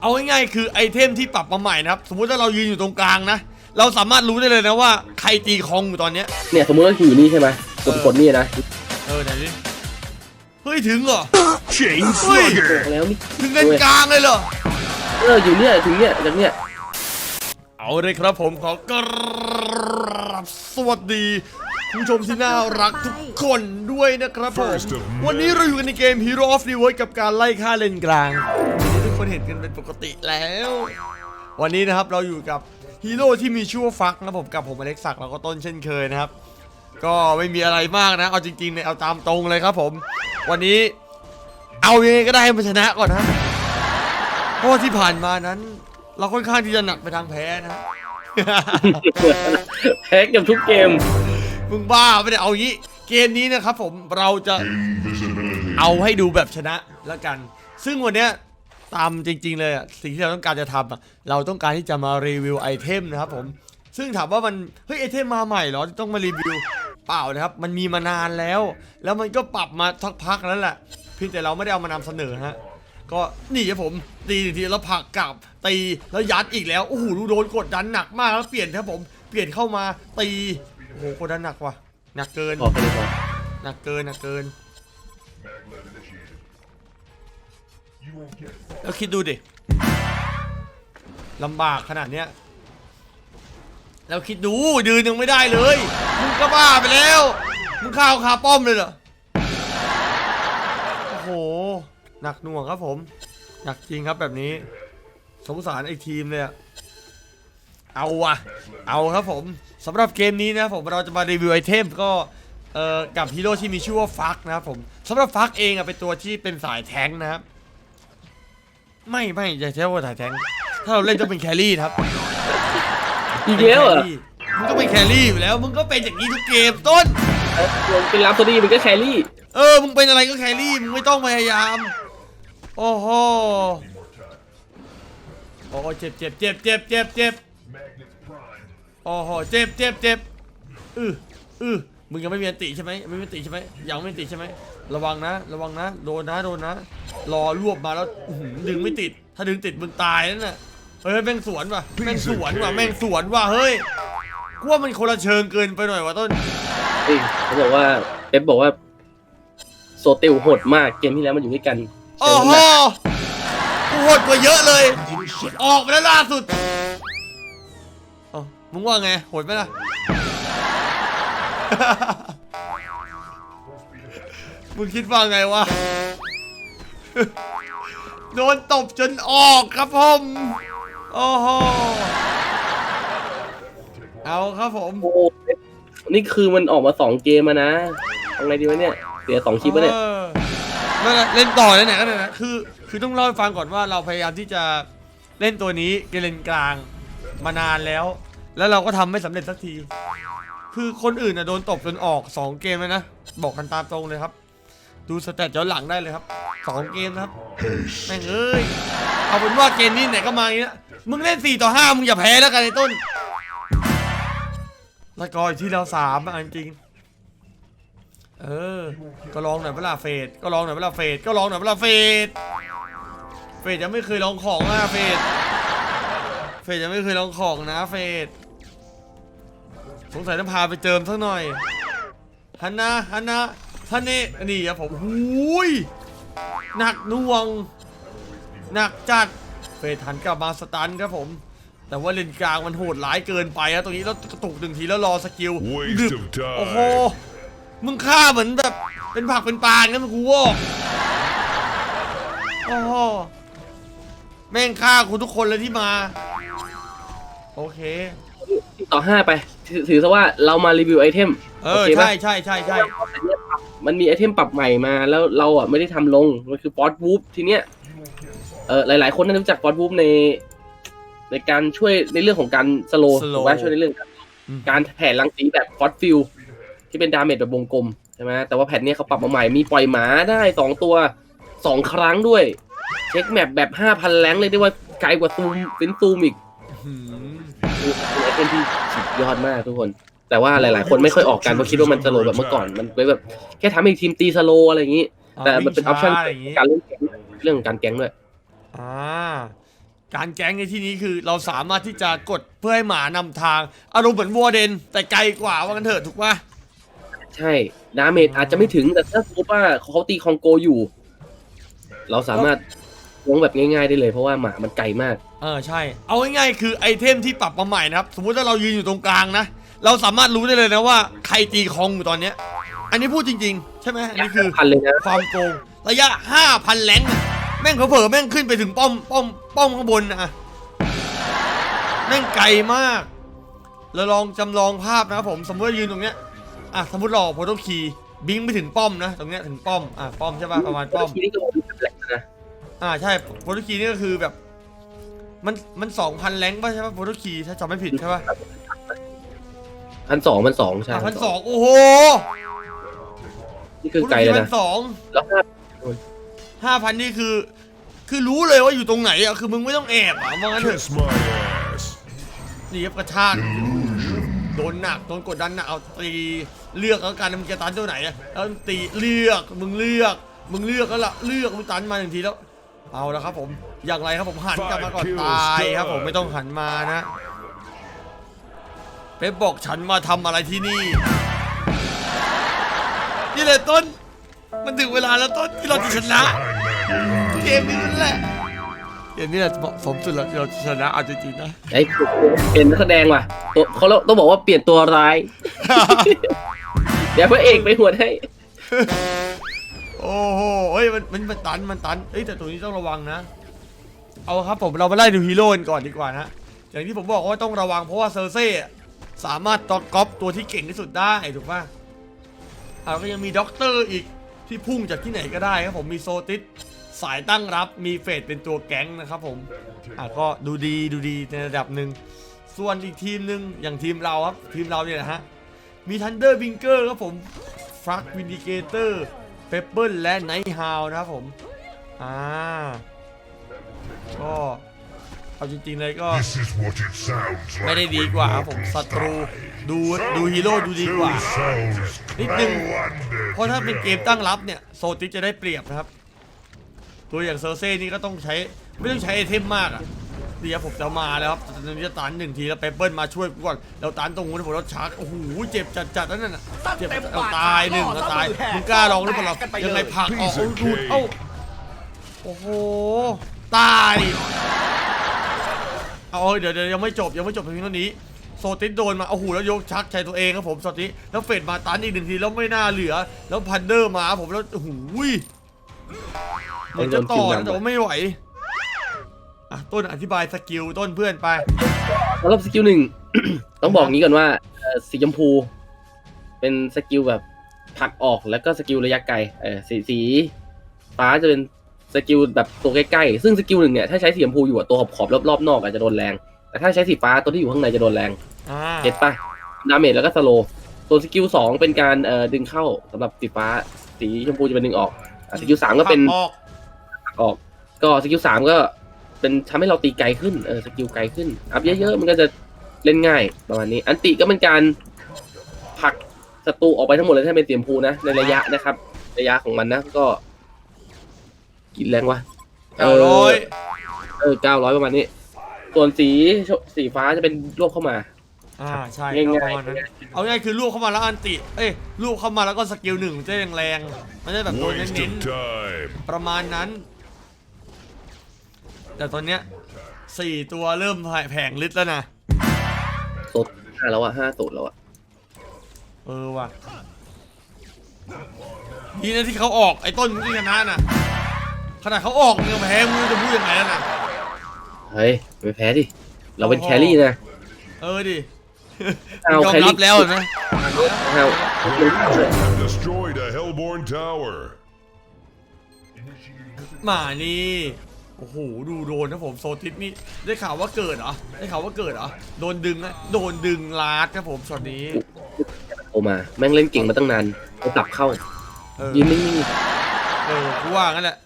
เอาง่ายๆคือไอเทมที่ปรับมาใหม่นะครับสมมุติถ้าเรายืนอยู่ตรงกลางนะ เราสามารถรู้ได้เลยนะว่าใครตีคองอยู่ตอนเนี้ย เนี่ยสมมติว่าอยู่นี่ใช่ไหมกดกดนี่นะเออไหนดิเฮ้ยถึงเหรอ Chain Ui. บอก Slugger. แล้วนี่ถึงกันกลางเลยเหรอ เอออยู่เนี่ยถึงเนี่ยจากเนี่ยเอาเลยครับผมขอกราบสวัสดีผู้ชมที่น่ารักทุกคนด้วยนะครับผม First of May วันนี้เราอยู่กันในเกม Hero of the World กับการไล่ฆ่าเลนกลางที่ทุก คนเห็นกันเป็นปกติแล้ว วันนี้นะครับเราอยู่กับฮีโร่ที่มีชื่อว่าฟักนะผมกับผมอเล็กซักแล้วก็ต้นเช่นเคยนะครับ ก็ไม่มีอะไรมากนะ เอาจริงๆเนี่ยเอาตามตรงเลยครับผม วันนี้เอายังไงก็ได้ให้มันชนะก่อนนะเพราะว่าที่ผ่านมานั้น เราค่อนข้างที่จะหนักไปทางแพ้นะแพ้เกับทุกเกม มึงบ้าไม่ได้เอางี้ เกมนี้นะครับผมเราจะ Invisibility. เอาให้ดูแบบชนะแล้วกัน ซึ่งวันเนี้ย ตามจริง ๆ เลยอะสิ่งที่เราต้องการจะทำอะเราต้องการที่จะมารีวิวไอเทมนะครับผมซึ่งถามว่ามันเฮ้ยไอเทมมาใหม่เหรอที่ต้องมารีวิวเปล่านะครับ มันมีมานานแล้ว แล้วมันก็ปรับมาสักพักแล้วแหละเพียงแต่เราไม่ได้เอามานำเสนอฮะก็นี่ครับผมตีหนึ่งทีแล้วผลักกลับตีแล้วยัดอีกแล้วโอ้โหดูโดนกดดันหนักมากแล้วเปลี่ยนครับผมเปลี่ยนเข้ามาตีโอ้โหกดดันหนักว่ะหนักเกินบอกไปเลยบอกหนักเกินหนักเกิน แล้วคิดดูดิลำบากขนาดเนี้ยแล้วคิดดูยืนยังไม่ได้เลยมึงก็บ้าไปแล้วมึงข้าวคาป้อมเลยเหรอโอ้โหหนักหน่วงครับผมหนักจริงครับแบบนี้สงสารไอ้ทีมเลยอะเอาวะเอาครับผมสำหรับเกมนี้นะผมเราจะมารีวิวไอเทมก็เอ่อกับฮีโร่ที่มีชื่อว่าฟักนะครับผมสำหรับฟักเองอะเป็นตัวที่เป็นสายแท้งนะครับ ไม่ไม่อย่าใช้ว่าสายแทงค์ถ้าเราเล่นต้องเป็นแครี่นะครับอีกแล้วเหรอมึงก็เป็นแครี่อยู่แล้ว มึงก็เป็นอย่างนี้ทุกเกมต้นเออเป็นรับตัวดีมันก็แครี่ เออ มึงเป็นอะไรก็แครี่ มึงไม่ต้องพยายาม โอ้โหโอ้โหเจ็บเจ็บเจ็บเจ็บเจ็บเจ็บ Magnets primed. โอ้โหเจ็บเจ็บเจ็บอืออือ มึงยังไม่มีอันติใช่ไหมไม่มีอันติใช่ไหมยังไม่มีอันติใช่ไหมระวังนะ ระวังนะ โดนนะ โดนนะ รอรวบมาแล้วอื้อหือดึงไม่ติด ถ้าดึงติดมึงตายนั่นน่ะ เฮ้ยแม่งสวนว่ะแม่งสวนว่ะแม่งสวนว่ะ เฮ้ยกูว่ามันคนละเชิงเกินไปหน่อยว่ะต้นเฮ้ยเขาบอกว่าเป๊ปบอกว่า โซเตลโหดมากเกมที่แล้วมันอยู่ด้วยกันโอ้โหกูโหดกว่าเยอะเลย ออกไปแล้วล่าสุดเอ้ามึงว่าไง โหดไหมล่ะ มึงคิดว่าไงวะ โดนตบจนออกครับผมโอ้โหเอาครับผมโอ้โหนี่คือมันออกมาสองเกมมานะเอาไงดีวะเนี่ย เสียสองคลิปวะเนี่ย ออไม่เป็นไรเล่นต่อเลยไหนก็ได้นะคือ คือต้องเล่าให้ฟังก่อนว่าเราพยายามที่จะเล่นตัวนี้เกมเลนกลางมานานแล้ว แล้วเราก็ทำไม่สำเร็จสักที คือคนอื่นน่ะโดนตบจนออก 2 เกมแล้วนะ บอกกันตามตรงเลยครับ ดูสแตทย้อนหลังได้เลยครับ 2 เกมนะครับแม่งเอ้ยเอาเป็นว่าเกมนี้ไหนก็มาอย่างนี้นะมึงเล่น 4 ต่อ 5 มึงอย่าแพ้แล้วกันไอ้ต้นแล้วก็อยู่ที่เราสามอะจริง เออ ก็ลองหน่อยเวลาเฟดก็ลองหน่อยเวลาเฟดก็ลองหน่อยเวลาเฟดเฟดยังไม่เคยลองของนะเฟดเฟดยังไม่เคยลองของนะเฟด สงสัยต้องพาไปเจิมสักหน่อยฮันนะฮันนะท่านนี่นี่ครับผมหุยหนักหน่วง หนักจัดเฟดหันกลับมาสตันครับผม แต่ว่าเลนกลางมันโหดร้ายเกินไปอะตรงนี้แล้วกระตุกหนึ่งทีแล้วรอสกิล Waste ดึบ of time โอ้โหมึงฆ่าเหมือนแบบเป็นผักเป็นปลาอย่างนั้นมึงกูวอกโอ้โหแม่งฆ่ากูทุกคนเลยที่มา โอเค ต่อห้าไป ถือถือซะว่าเรามารีวิวไอเทม เอโออเคปะ ใช่ใช่ใช่ใช่มันมีไอเทมปรับใหม่มาแล้วเราอะไม่ได้ทำลง มันคือฟอสวูฟทีเนี้ยเออหลาย ๆ คนน่าจะรู้จักฟอสวูฟใน ในการช่วยในเรื่องของการสโลว์ถูกไหมช่วยในเรื่องการอืมการแผ่รังสีแบบฟอสฟิลที่เป็นดาเมจแบบวงกลมใช่ไหมแต่ว่าแผ่นเนี้ยเขาปรับมาใหม่มีปล่อยหมาได้สองตัวสองครั้งด้วย เช็คแมปแบบห้าพันแรงค์เลยได้ว่าไกลกว่าซูมเป็นซูมอีก หืม คือเป็นไอเทมที่สุดยอดมากทุกคน แต่ว่าหลาย ๆ คนไม่ค่อยออกกันเพราะคิดว่ามันสโลว์แบบเมื่อก่อนมันไปแบบแค่ทำให้ทีมตีสโลว์อะไรอย่างนี้ แต่มันเป็นออปชั่นวิ่งช้าอะไรอย่างงี้การเล่นแก๊งเรื่องของการแก๊งด้วยอ่าการแก๊งในที่นี้คือเราสามารถที่จะกดเพื่อให้หมานำทางอารมณ์เหมือนวัวเดน แต่ไกลกว่าว่ากันเถอะถูกปะ ใช่ดาเมจอาจจะไม่ถึงแต่ถ้าสมมติว่าเขาตีคองโกอยู่ เราสามารถ วงแบบง่ายๆได้เลยเพราะว่าหมามันไกลมาก เออใช่ เอาง่ายๆคือไอเทมที่ปรับมาใหม่นะครับ สมมุติถ้าเรายืนอยู่ตรงกลางนะ เราสามารถรู้ได้เลยนะว่าใครตีคองอยู่ตอนเนี้ย อันนี้พูดจริง ๆ ใช่ไหมอันนี้คือพันเลยนะ ความโกงระยะ 5,000 แรงอะแม่งเผลอๆแม่งขึ้นไปถึงป้อมป้อมป้อมข้างบนนะ แม่งไกลมาก เราลองจำลองภาพนะครับผม สมมติว่ายืนตรงเนี้ย อะสมมติเราโพโตคีบิงไปถึงป้อมนะ ตรงเนี้ยถึงป้อม อะป้อมใช่ป่ะประมาณป้อม ทีนี้ก็บอกว่าแปลกนะ อ่าใช่โพโตคีนี่ก็คือแบบ มันมันสองพันแรงป่ะใช่ป่ะโพโตคีถ้าจำไม่ผิดใช่ป่ะพันสองพันสองใช่พันสองโอ้โหนี่คือไกลเลยพันะนสองแล้วถ้าห้าพันนี่คือ คือรู้เลยว่าอยู่ตรงไหนอะคือมึงไม่ต้องแอบอะว่างั้นเถอะ Kiss my ass. นี่ครับกระชากโดนหนักโดนกดดันหนักเอาตีเลือกแล้วกันมึงจะตันตัวไหนอะแล้วตีเลือกมึงเลือกมึงเลือกแล้วล่ะเลือกมึงตันมาหนึ่งทีแล้ว เอาแล้วครับผมอย่างไรครับผมหันกลับมาก่อนตายครับผมไม่ต้องหันมานะเป๊ปบอกฉันมาทำอะไรที่นี่ นี่เลยต้น มันถึงเวลาแล้วต้นที่เราจะชนะเกมนี้นั่นแหละเกมนี้แหละเหมาะสมสุดแล้วที่เราจะชนะเอาจริงๆนะไอ้เปลี่ยนนักแสดงว่ะตัวเขาต้องบอกว่าเปลี่ยนตัวร้าย เดี๋ยวพระเอกไปหัวดให้ โอ้โหเฮ้ยมันมันมันตันมันตันเอ้ยแต่ตรงนี้ต้องระวังนะ เอาครับผมเรามาไล่ดูฮีโร่กันก่อนดีกว่านะอย่างที่ผมบอกว่าต้องระวังเพราะว่าเซอร์เซ่สามารถตอกก๊อปตัวที่เก่งที่สุดได้ถูกป่ะอ่าก็ยังมีด็อกเตอร์อีกที่พุ่งจากที่ไหนก็ได้ครับผมมีโซติสสายตั้งรับมีเฟดเป็นตัวแก๊งนะครับผมอะก็ดูดีดูดีในระดับหนึ่งส่วนอีกทีมหนึ่งอย่างทีมเราครับทีมเราเนี่ยนะฮะมีทันเดอร์บิงเกอร์ครับผมฟรักวินดิเกเตอร์ เปเปิลและไนท์ฮาวนะครับผม อ่า ก็ เอาจริงๆเลยก็ This is what it sounds ไม่ like. ได้ดีกว่าครับผมศัตรูดูดูฮีโร่ดูดีกว่า Sounds นิดนึง wonderful. เพราะถ้าเป็นเกมตั้งรับเนี่ยโซติสจะได้เปรียบนะครับ ตัวอย่างเซอร์เซ่นี่ก็ต้องใช้ ไม่ต้องใช้ไอเทมมากอะ เดี๋ยวผมจะมาแล้วครับตอนนี้จะตันหนึ่งทีแล้วเปเปิลมาช่วยกูก่อนแล้วตันตรงนู้นผมแล้วชาร์จโอ้โหเจ็บจัดจัดๆนั่นน่ะเจ็บเอาตายหนึ่งแล้วตายมึงกล้าลองหรือเปล่ายังไงผลักออกเอาดูดเอ้าโอ้โหตายเอาเดี๋ยวเดี๋ยวยังไม่จบยังไม่จบเพียงเท่านี้โซติสโดนมาโอ้โหแล้วยกชักใช้ตัวเองครับผมโซติสแล้วเฟดมาตันอีกหนึ่งทีแล้วไม่น่าเหลือ แล้วพันเดอร์มาผมแล้วโอ้โหเหมือนจะต่อนะแต่ว่าไม่ไหว อะต้นอธิบายสกิลต้นเพื่อนไป สำหรับสกิลหนึ่ง ต้องบอกงี้ก่อนว่าเอ่อสีชมพู เป็นสกิลแบบผลักออกแล้วก็สกิลระยะไกลเออสีสีฟ้าจะเป็นสกิลแบบตัวใกล้ๆซึ่งสกิลหนึ่งเนี่ยถ้าใช้สีชมพูอยู่อะตัวขอบๆรอบๆนอกอาจจะโดนแรง แต่ถ้าใช้สีฟ้าตัวที่อยู่ข้างในจะโดนแรงอ่าเก็ตปะดาเมจแล้วก็สโลตัวสกิลสองเป็นการเอ่อดึงเข้าสำหรับสีฟ้า สีชมพูจะเป็นดึงออกอะสกิลสามก็เป็น ออกผลักออกก็สกิลสามก็ เป็นทำให้เราตีไกลขึ้นเออสกิลไกลขึ้น อัพเยอะๆมันก็จะเล่นง่ายประมาณนี้ อันติก็เป็นการผลักศัตรูออกไปทั้งหมดเลยถ้าเป็นเสียมพูนะในระยะนะครับ ระยะของมันนะก็ กินแรงวะเก้าร้อยเออเก้าร้อยประมาณนี้ ส่วนสีสีฟ้าจะเป็นรวบเข้ามาอ่าใช่ง่ายๆก็ประมาณนั้นเอาง่ายคือลูกเข้ามาแล้วอันติ เอ้ยลูกเข้ามาแล้วก็สกิลหนึ่งจะได้แรงๆมันจะแบบโดน Waste เน้น of time. ๆประมาณนั้น แต่ตอนเนี้ยสี่ตัวเริ่มแผงฤทธิ์แล้วนะ โซดห้าแล้วอะห้าโซดแล้วอะเออว่ะดีนะที่เขาออกไอ้ต้นมึงก็ชนะน่ะขนาดเขาออกมึงยังแพ้มึงจะพูดยังไงแล้วน่ะ เฮ้ยไม่แพ้ดิ เราเป็นโอ้แคโหรี่นะ เออดิเอายอมแครี่รับแล้วนะเอา Have destroyed a Hellborn tower. หมานี่ โอ้โหดูโดนนะผมโซติสนี่ได้ข่าวว่าเกิดเหรอได้ข่าวว่าเกิดเหรอโดนดึงอะโดนดึงลาดครับผมช็อตนี้โอมา แม่งเล่นเก่งมาตั้งนานไปตับเข้าเออยืนนิ่งเออกูว่างั้นแหละ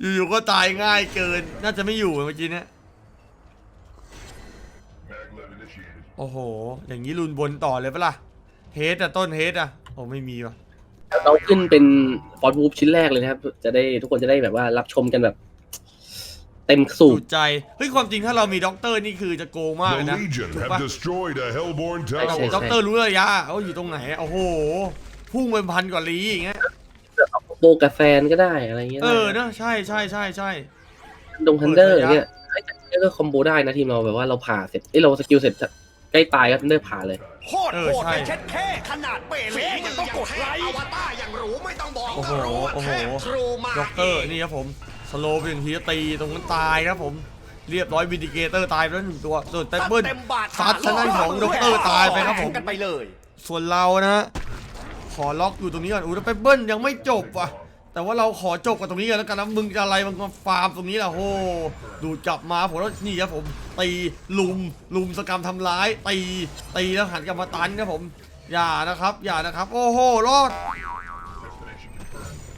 อยู่ๆก็ตายง่ายเกิน น่าจะไม่อยู่เมื่อกี้เนี้ย Maglev initiated. โอ้โห อย่างนี้ลุนบนต่อเลยปะล่ะเฮดอะต้นเฮดอะโอ้ไม่มีว่ะ เราขึ้นเป็นฟอร์ดวูฟชิ้นแรกเลยนะครับ จะได้ทุกคนจะได้แบบว่ารับชมกันแบบ เต็มสูดูบใจ เฮ้ย ความจริงถ้าเรามีด็อกเตอร์นี่คือจะโกงมากเลย The นะ Legion ถูก have ปะ destroyed a Hellborn ใช่ใช่ tower. ด็อกเตอร์รู้ระยะเขาอยู่ตรงไหนโอ้โห พุ่งเป็นพันกว่าลีอย่างเงี้ยโบกับแฟนก็ได้อะไรเงี้ยเออเนอะใช่ใช่ใช่ใช่ ดงทันเดอร์เปิดระยะ เนี่ยไอ้ทันเดอร์ก็คอมโบได้นะทีมเราแบบว่าเราผ่าเสร็จเอ้ยเราสกิลเสร็จ ใกล้ตายก็ทันเดอร์ผ่าเลย โคตรโหดเลยเช็ดแค่ขนาดเปเล่ยังต้องกดไลค์อวตารอย่างหรูไม่ต้องบอกโอ้โห ก็รู้ว่าโอ้โหเทพทรูมาด็อกเตอร์นี่ครับผม สโลว์ไปหนึ่งทีก็ตี ตรงนั้นตายครับผม เรียบร้อยวินดิเกเตอร์ตายไปแล้วหนึ่งตัว ส่วนเตเบิลเต็มบาทซัดทางด้านของด็อกเตอร์ตายไปครับผม กันไปเลย ส่วนเรานะฮะขอล็อกอยู่ตรงนี้ก่อนอู้แล้วเปเบิลยังไม่จบว่ะ แต่ว่าเราขอจบกับตรงนี้กันแล้วกันนะมึงจะอะไรมึงมาฟาร์มตรงนี้ล่ะโหดูดกลับมาผมแล้วนี่ครับผมตีลุมลุมสกรรมทำร้ายตีตีแล้วหันกลับมาตันครับผม อย่านะครับ อย่านะครับ โอ้โหรอด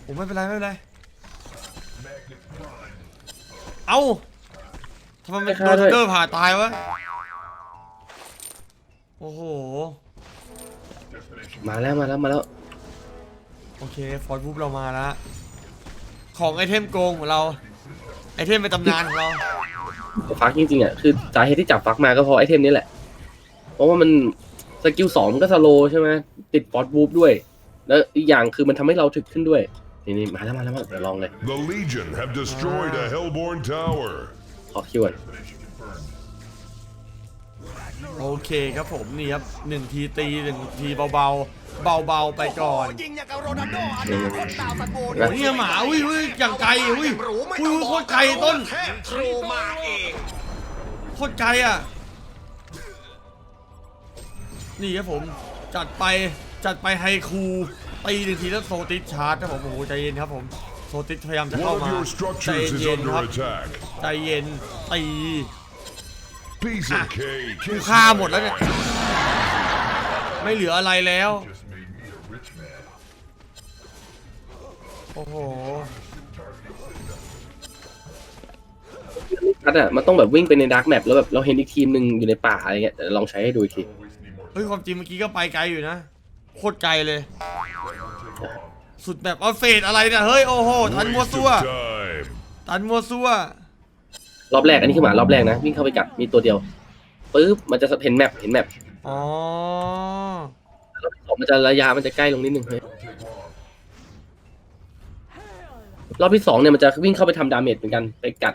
ผมไม่เป็นไรไม่เป็นไรเอ้าทำไมมันโดนเดอร์ผ่าตายวะโอ้โหมาแล้วมาแล้วมาแล้ว โอเค ฟอร์ดบุ๊บเรามาแล้วของไอเทมโกงของเรา ไอเทมเป็นตำนานของเรา ฟักจริงๆอะคือสาเหตุที่จับฟักมาก็เพราะไอเทมนี้แหละ เพราะว่ามันสกิลสองมันก็สโลว์ใช่ไหมติดฟอร์ดวูฟด้วย แล้วอีกอย่างคือมันทำให้เราถึกขึ้นด้วย นี่นี่มาแล้วมาแล้วมาเดี๋ยวลองเลย The Legion have destroyed a Hellborn tower. ขอคิวก่อนโอเคครับผมนี่ครับหนึ่งทีตีหนึ่งทีเบาๆ เบาๆไปก่อนโโหยิงอย่างกับโรนัลโดอนาคตดาวซันโบโอ้ยเนี่ยหมาอุ้ยอุ้ยอย่างไกลอุ้ยหรูไม่อุ้ต้ยองอุ้ยบโคอกตรไกลต้นเทพทรูมาเองโคตรไกลอะนี่ครับผมจัดไปจัดไปไฮคูตีหนึ่งทีแล้วโซติสชาร์จครับผมโอ้โหใจเย็นครับผมโซติสพยายามจะ One เข้า of มา your ใจ structures is เย็น under ครับ attack. ใจเย็นตี Piece of cake. กู Kiss ฆ่า my หมดแล้วเนี่ย ass. ไม่เหลืออะไรแล้ว โอ้โหนัดอะมันต้องแบบวิ่งไปในดาร์กแมปแล้วแบบเราเห็นอีกทีมหนึ่งอยู่ในป่าอะไรเงี้ยเดี๋ยวลองใช้ให้ดูอีกทีเฮ้ยความจริงเมื่อกี้ก็ไปไกลอยู่นะโคตรไกลเลย สุดแบบเอาเฟดอะไรเนี่ยเฮ้ยโอ้โหทันมัว Waste ซัว of time. ทันมัวซัวรอบแรกอันนี้คือหมารอบแรกนะวิ่งเข้าไปกัดมีตัวเดียวปึ๊บมันจะเห็นแมปเห็นแมปอ๋อรอบที่สองมันจะระยะมันจะใกล้ลงนิดนึงเฮ้ย รอบที่สองเนี่ยมันจะวิ่งเข้าไปทำดาเมจเหมือนกันไปกัด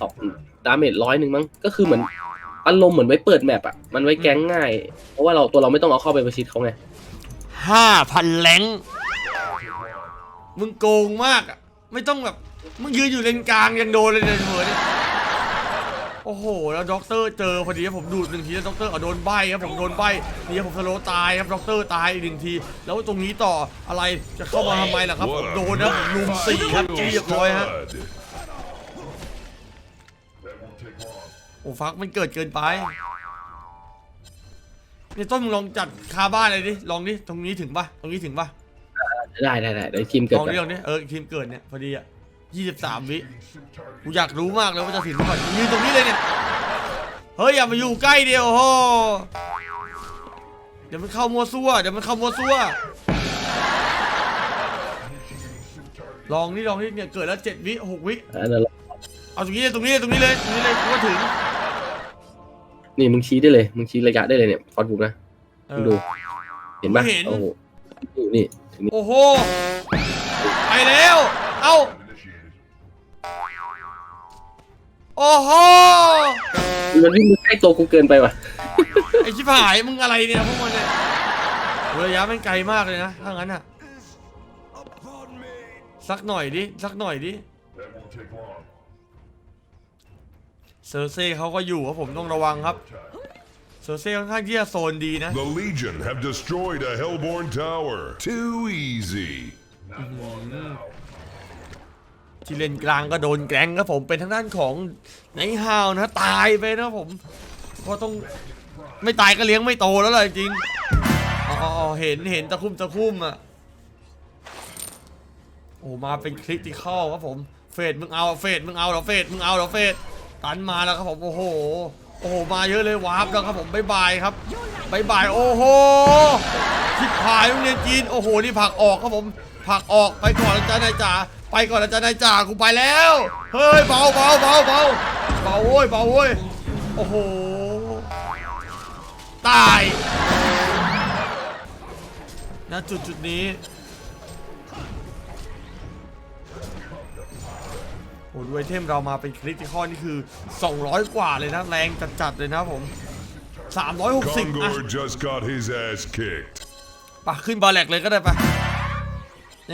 สองดาเมจร้อยหนึ่งมั้งก็คือเหมือนอารมณ์เหมือนไว้เปิดแมปอะมันไว้แก๊งง่าย เพราะว่าเราตัวเราไม่ต้องเอาเข้าไปประชิดเขาไงห้าพันแหลงมึงโกงมากอะไม่ต้องแบบมึงยืนอยู่เลนกลางยังโดนเลยเนี่ยเถอะเนี่ย โอ้โห แล้วด็อกเตอร์เจอพอดีครับผมดูดหนึ่งทีแล้วด็อกเตอร์เอาโดนใบครับผมโดนใบนี่ครับผมสโลว์ตายครับด็อกเตอร์ตายอีกหนึ่งที แล้วตรงนี้ต่ออะไรจะเข้ามาทำไมล่ะครับผม What a โดนนะผมลุมสี่ครับ Kill เรียบร้อยฮะ stud. โอ้ฟักมันเกิดเกินไปนี่ต้นมึงลองจัดคาบ้านเลยดิลองดิตรงนี้ถึงปะตรงนี้ถึงปะได้ได้ได้เดี๋ยวทีมเกิดลองก่อนดิลองดิเออทีมเกิดเนี่ยพอดีอะ ยี่สิบสามวิกูอยากรู้มากเลยว่าจะถึงเมื่อไหร่ยืนตรงนี้เลยเนี่ย เฮ้ยอย่ามาอยู่ใกล้เดียวโอ้โหเดี๋ยวมันเข้ามัวซั่ว เดี๋ยวมันเข้ามัวซั่ว ลองนี่ลองนี่เนี่ยเกิดแล้วเจ็ดวิหกวิ อันนั้นเอาตรงนี้เลยตรงนี้เลยตรงนี้เลยตรงนี้เลยกูว่าถึงนี่มึงชี้ได้เลย มึงชี้ระยะได้เลยเนี่ยฟอสบุ๊กนะเอมึงอ ดู เห็นปะไม่เห็น โอ้โหนี่นี่ถึงนี่โอ้โห ไปแล้ว เอ้า โอ้โหมันวิ่งมาใกล้ตัวกูเกินไปว่ะ ไอชิบหายมึงอะไรเนี่ยพวกมันเนี่ยโหระยะมันไกลมากเลยนะถ้างั้นอะ สักหน่อยดิ สักหน่อยดิ เซอร์เซ่เขาก็อยู่ครับผมต้องระวังครับ เซอร์เซ่ค่อนข้างที่จะโซนดีนะ The Legion have destroyed a Hellborn tower. Too easy. ที่เล่นกลางก็โดนแกล้งครับผมเป็นทางด้านของไนฮาวนะตายไปนะผมก็ต้องไม่ตายก็เลี้ยงไม่โตแล้วเล่ะจริงอ๋ออเห็นเห็นตะคุ่มตะคุ่มอะโอ้มาเป็นคริติคอลครับผมเฟดมึงเอาเฟดมึงเอาเหรอเฟดมึงเอาเหรอเฟดตันมาแล้วครับผมโอ้โหโอ้โหมาเยอะเลยวาร์ปแล้วครับผมบายบายครับบายบายโอ้โหทิพายโรงเรียนจีนโอ้โหนี่ผักออกครับผมผักออกไปก่อนอาจานายจ่า ไปก่อนอาจารย์นายจ่ากูไปแล้ว เฮ้ยเบาเบาเบาเบาเบาโว้ยเบาโว้ยโอ้โห ตายณจุดจุดนี้โอ้ด้วยเทมเรามาเป็นคริติคอลนี่คือ 200 กว่าเลยนะ แรงจัดๆเลยนะครับผม 360อะ Kongor just got his ass kicked. ปะขึ้นบาแลกเลยก็ได้ปะ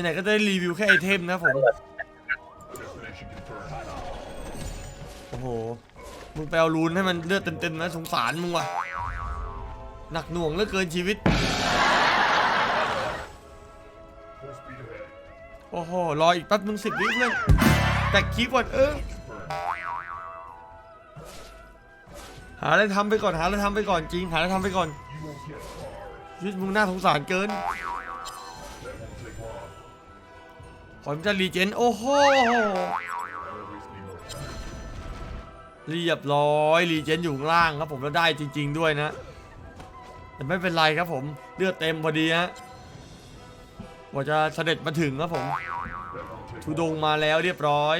ไหนๆก็ได้รีวิวแค่ไอเทมนะผม โอ้โห มึงไปเอารูนให้มันเลือดเต็มๆนะสงสารมึงว่ะ หนักหน่วงเหลือเกินชีวิต โอ้โห รออีกแป๊บนึงสิบวิเพื่อนแต่คลิปก่อนเออ หาอะไรทำไปก่อน หาอะไรทำไปก่อนจริง หาอะไรทำไปก่อนชีวิตมึงน่าสงสารเกิน ผมจะรีเจน โอ้โห เรียบร้อยรีเจนอยู่ข้างล่างครับผมแล้วได้จริง ๆ ด้วยนะ แต่ไม่เป็นไรครับผมเลือดเต็มพอดีฮะกว่าจะเสด็จมาถึงครับผมทุดงมาแล้วเรียบร้อย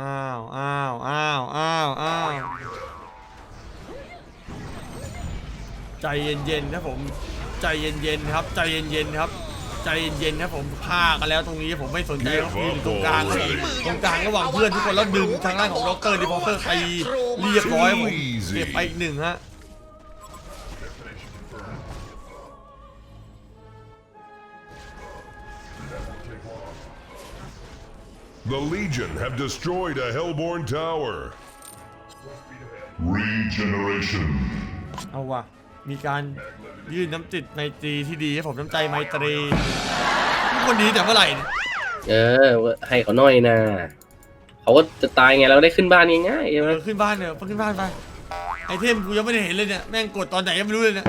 อ้าวอ้าวอ้าวอ้าวอ้าว ใจเย็นๆครับผมใจเย็นๆครับ ใจเย็นๆครับ ใจเย็นๆครับผมฆ่ากันแล้วตรงนี้ผมไม่สนใจครับยืนอยู่ตรงกลางครับผมตรงกลางระหว่างเพื่อนทุกคนแล้วดึงทางด้านของด็อกเตอร์ดิพอเตอร์ตีเรียบร้อยครับผมเก็บไปอีกหนึ่งฮะ The Legion have destroyed a Hellborn tower. Regeneration. เอาว่ะ มีการยื่นน้ำจิตไมตรีที่ดีให้ผมน้ำใจไมตรีนี่คนดีแต่เมื่อไหร่เนี่ยเออ ให้เขาหน่อยนะเขาก็จะตายไงเราได้ขึ้นบ้านง่ายๆใช่เอไหมอขึ้นบ้านเนี่ยขึ้นบ้านไป ไอเทมกูยังไม่ได้เห็นเลยเนี่ยแม่งกดตอนไหนยังไม่รู้เลยเนี่ย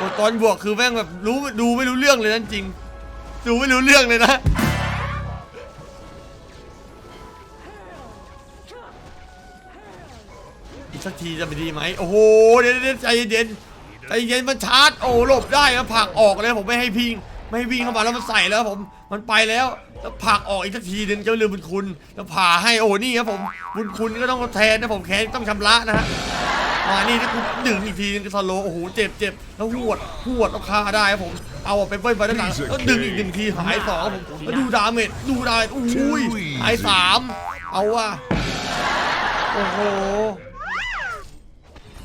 กดตอนบวกคือแม่งแบบรู้ดูไม่รู้เรื่องเลยนั่นจริง ดูไม่รู้เรื่องเลยนะ สักทีจะไปดีไหมโอ้โหเดี๋ยวเดี๋ยวใจเย็นใจเย็นมันชาร์จโอ้หลบได้ครับผลักออกเลยผมไม่ให้พิง ไม่ให้วิ่งเข้ามาแล้วมันใส่แล้วครับผมมันไปแล้วแล้วผลักออกอีกสักทีหนึงจะลืมบุญคุณแล้วผ่าให้โอ้นี่ครับผมบุญคุณก็ต้องทดแทนนะผมแค้นต้องชำระนะฮะมานี่ถ้าคุณดึงอีกทีนึงก็สโลว์โอ้โหเจ็บเจ็บแล้วหวดหวดเอาคาได้ครับผมเอาออกไปเบิ้ลไปด้านหลังแล้วดึงอีกหนึ่งทีหายสองครับผมแล้วดูดาเมจดูดาเมจอุ้ยหายสามเอาว่ะโอ้โห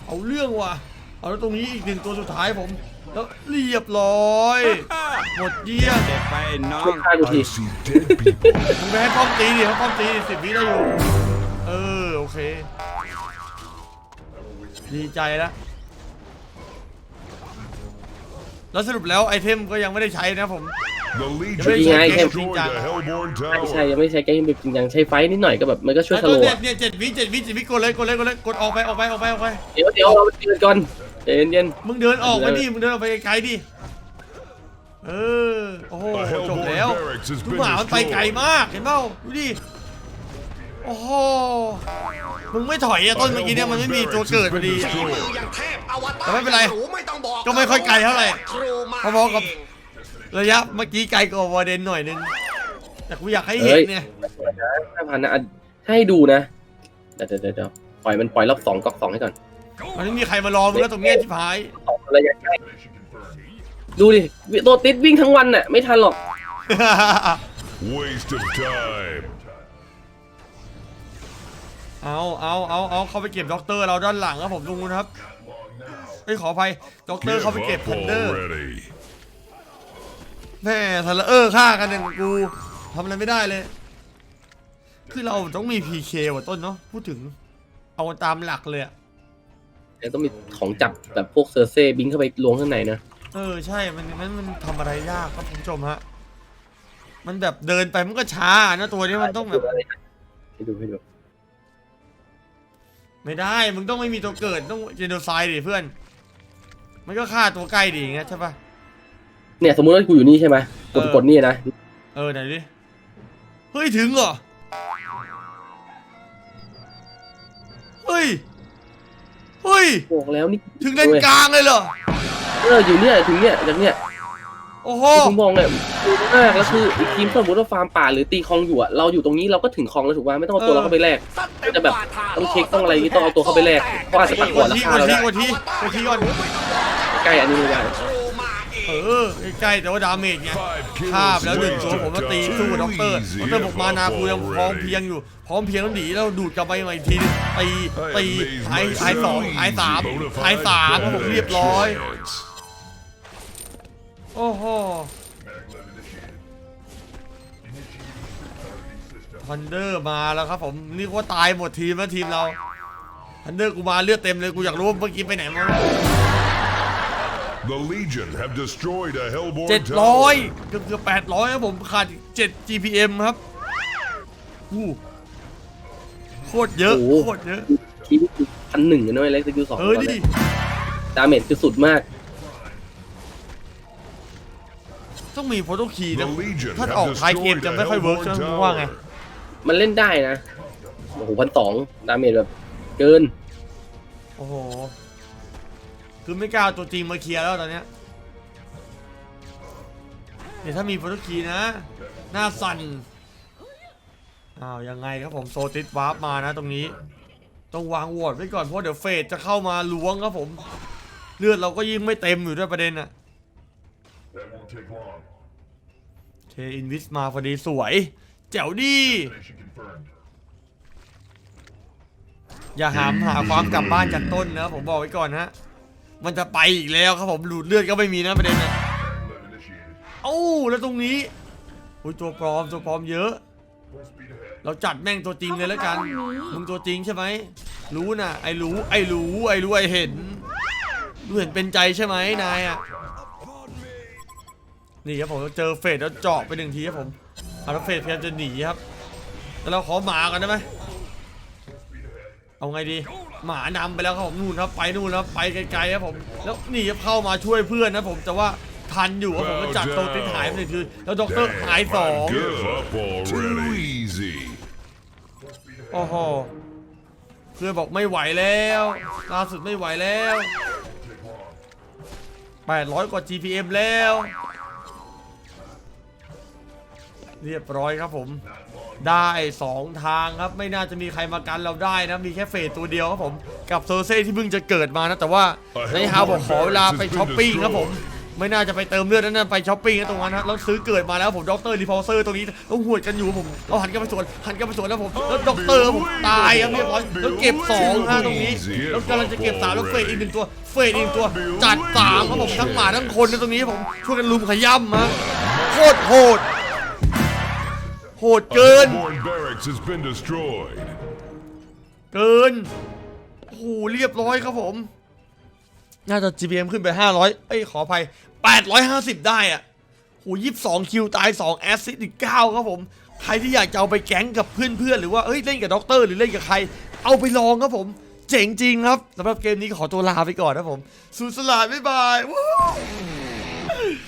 เอาเรื่องว่ะ เอาแล้วตรงนี้อีกหนึ่งตัวสุดท้ายผม แล้วเรียบร้อย หมดเยี่ยมไปน้อช่วงยฆ่ากูที I see dead people. มึงไปให้ป้อมตีดิให้ป้อมตีสิบวิได้อยู่ เออ โอเค ดีใจแล้ว แล้วสรุปแล้วไอเทมก็ยังไม่ได้ใช้นะผม The Legion ยังไม่ have ใช่ destroyed King a Hellborn ไม่ใช่ tower. ยังไม่ใช่แกงแบบจริงจังใช้ไฟนิดหน่อยก็แบบมันก็ช่วยไอ้สตัวโลว์เนี่ยอะเนี่ยเจ็ดวิเจ็ดวิเจ็ดวิกดเลยกดเลยกดเลยกดออกไปออกไปออกไปออกไป เดี๋ยวเดี๋ยวเราไปเตือนก่อนใจเย็นมึงเดินออกมาดิมึงเดินออกไปไกลๆดิเออโอ้โห The จบ Hellborn แล้ว barracks has ดู been หมามันไปไกล destroyed. มากเห็นเปล่าดูดิโอ้โหมึงไม่ถอยอะต้นเมื่อกี้เนี่ยมันไม่มีตัวเกิดพอดี Destroyed อย่างเทพอวตารแต่ไม่เป็นไรหไม่ต้องบอกก็ไม่ค่อยไกลเท่าไหร่ครูมาพอๆกับเอง ระยะเมื่อกี้ไกลกว่าวอร์เดนหน่อยนึง แต่กูอยากให้ๆเห็เฮ้นยเนี่ยห้าพันนะอะให้ดูนะ เดี๋ยวเดี๋ยวเดี๋ยวปล่อยมันปล่อยรอบสองก๊อกสองให้ก่อนมันไม่มีใครมารอมึงแล้วตรงเนี้ยที่พายสองระยะใกล้ดูดิตัวติดวิ่งทั้งวันน่ะไม่ทันหรอก Waste of time. เอาเอาเอาเอาเข้าไปเก็บด็อกเตอร์เราด้านหลังครับผมตรงนู้นครับไอ้ยขออภัยด็อกเตอร์ Give เข้าไปเก็บ up ทันเดอร์ already. แม่ทันละเออฆ่ากันอย่างกูทำอะไรไม่ได้เลย คือเราต้องมี PK ว่ะต้นเนาะพูดถึง เอาตามหลักเลยอะเดี๋ยวต้องมีของจับแบบพวกเซอร์เซ่บิงเข้าไปล้วงข้างในนะเออใช่มันมันมันทำอะไรยากครับคุณผู้ชมฮะมันแบบเดินไปมันก็ช้านะตัวนี้มันต้องแบบให้ดูให้ดูไม่ได้มึงต้องไม่มีตัวเกิดต้องเจโนไซด์ดิเพื่อน มันก็ฆ่าตัวใกล้ดิอย่างเงี้ยใช่ปะ เนี่ยสมมติว่ากูอยู่นี่ใช่ไหมกดเออกดนี่นะเออไหนดิเฮ้ยถึงเหรอเฮ้ยเฮ้ยบอกแล้วนี่ถึงเลนกลางเลยเหรอเอออยู่เนี่ยถึงเนี่ยจากเนี่ยโอ้โหคุณมองเนี่ยดูมากแล้วคืออีกทีมสมมติว่าฟาร์มป่าหรือตีคลองอยู่อะเราอยู่ตรงนี้เราก็ถึงคลองแล้วถูกป่ะไม่ต้องเอาตัวเราเข้าไปแลกจะแบบต้องเช็คต้องอะไรอย่างงี้ต้องเอาตัวเข้าไปแลกเพราะอาจจะตัดกก่อดนราทีคากดเราทีได้กดทีกดทีก่อนใกล้อันนี้ไม่ได้เออใกล้ๆแต่ว่าดาเมจไง Five kills ภาพแล้วหนึ่งตัว took ผมก็ตี down สู้กับด็อกเตอร์ easy ด็อกเตอร์บอกมานากูยังพร้อมเพรียงอยู่ พร้อมเพรียงแล้วหนีแล้วดูดกลับไปมาอีกทีนึงตีตีหายหายสองหายสามหายสามครับผมเรียบร้อยโอ้โหทันเดอร์มาแล้วครับผมนี่ว่าตายหมดทีมแล้วทีมเราทันเดอร์กูมาเลือดเต็มเลยกูอยากรู้ว่าเมื่อกี้ไปไหนมา The Legion have destroyed a Hellborn เจ็ดร้อย tower. เกือบเกือบแปดร้อยครับผมขาดอีกเจ็ด GPM ครับอู้โคตรเยอะโอ้โห โคตรเยอะทีมพันหนึ่งนะเว้ยเล็กสกิลสองเออดิดาเมจคือสุดมาก ต้องมีโฟโต้คีย์ The นะ Legion ถ้า have ออกท้ายเกม destroyed จะ a ไม่ค่อยเวิร์กใช่ไหม Hellborn มึงว่าไง tower. มันเล่นได้นะ โอ้โหพันสองดาเมจแบบ เกิน โอ้โห คือไม่กล้าตัวจริงมาเคลียร์แล้วตอนเนี้ยเดี๋ยวถ้ามีโฟโต้คีนะ หน้าสั่นอ้าวยังไงครับผมโซติสวาร์ปมานะตรงนี้ ต้องวางวอร์ดไว้ก่อนเพราะเดี๋ยวเฟดจะเข้ามาล้วงครับผม เลือดเราก็ยิ่งไม่เต็มอยู่ด้วยประเด็นอะเคอินวิสมาพอดีสวย แจ๋วดี อย่าหามหาความกลับบ้านจากต้นนะผมบอกไว้ก่อนฮะ มันจะไปอีกแล้วครับผมหลุดเลือดก็ไม่มีนะประเด็นนะ Lab initiated. เอ้าแล้วตรงนี้อุ้ยตัวปลอมตัวปลอมเยอะ เราจัดแม่งตัวจริงเลยแล้วกัน มึงตัวจริงใช่ไหม รู้นะไอ้รู้ไอ้รู้ไอ้รู้ไอ้เห็นรู้เห็นเป็นใจใช่ไหมนายอะ นี่ครับผมเจอเฟดแล้วเจาะไปหนึ่งทีครับผมเอาแล้วเฟดพยายามจะหนีครับแต่เราขอหมากันได้ไหม เอาไงดี หมานำไปแล้วครับผมนู่นครับไปนู่นครับไปไกลๆครับผม แล้วนี่ครับเข้ามาช่วยเพื่อนนะผมแต่ว่าทันอยู่ครับผมก็จัดโซติสหายไปหนึ่งทีแล้วด็อกเตอร์หายสอง Give up already. Too easy. โอ้โหเพื่อนบอกไม่ไหวแล้วล่าสุดไม่ไหวแล้ว800กว่า GPM แล้ว เรียบร้อยครับผม ได้ 2 ทางครับ ไม่น่าจะมีใครมากันเราได้นะ มีแค่เฟสตัวเดียวครับผม กับเซอร์เซ่ที่เพิ่งจะเกิดมานะ แต่ว่าในฮาวบอกขอเวลาไปช้อปปิ้งครับผมไม่น่าจะไปเติมเลือดนั่นนะไปช้อปปิ้งนะตรงนั้นนะแล้วซื้อเกิดมาแล้วผมด็อกเตอร์รีพอร์เซอร์ตรงนี้ต้องหวดกันอยู่ผมเอาหันกันไปสวนหันกันไปสวนแล้วผมแล้วด็อกเตอร์ผมตายครับเรียบร้อยแล้วเก็บสองฮะตรงนี้แล้วกำลังจะเก็บสามแล้วเฟสอีกหนึ่งตัวเฟสอีกหนึ่งตัวจัดสามครับผมทั้งหมาทั้งคนนะตรงนี้ผมช่วยกันลุมขย้ำฮะโคตรโหด โหด A เกิน Hellborn barracks has been destroyed. เกินโอ้โหเรียบร้อยครับผม น่าจะ GPM ขึ้นไป 500 เอ้ย ขออภัย 850 ได้อะโห22 คิว ตาย 2 แอสซิสต์อีก 9 ครับผม ใครที่อยากจะเอาไปแก๊งกับเพื่อนๆ หรือว่า เอ้ย เล่นกับด็อกเตอร์หรือเล่นกับใคร เอาไปลองครับผม เจ๋งจริงครับสำหรับเกมนี้ขอตัวลาไปก่อนนะผม สุดสลาดบ๊ายบายวู้